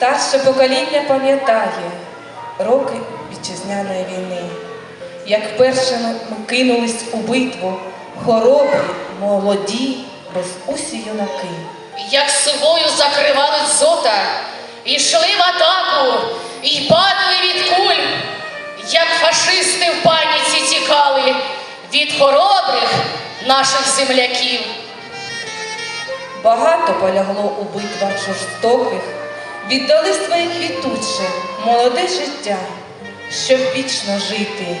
Старше покоління пам'ятає роки вітчизняної війни, як першими ми кинулись у битву, хоробрі, молоді, безусі юнаки. як собою закривали дзота, йшли в атаку, і падали від куль, як фашисти в паніці тікали від хоробрих наших земляків. Багато полягло у битвах жорстоких, віддали своє квітуче, молоде життя, щоб вічно жити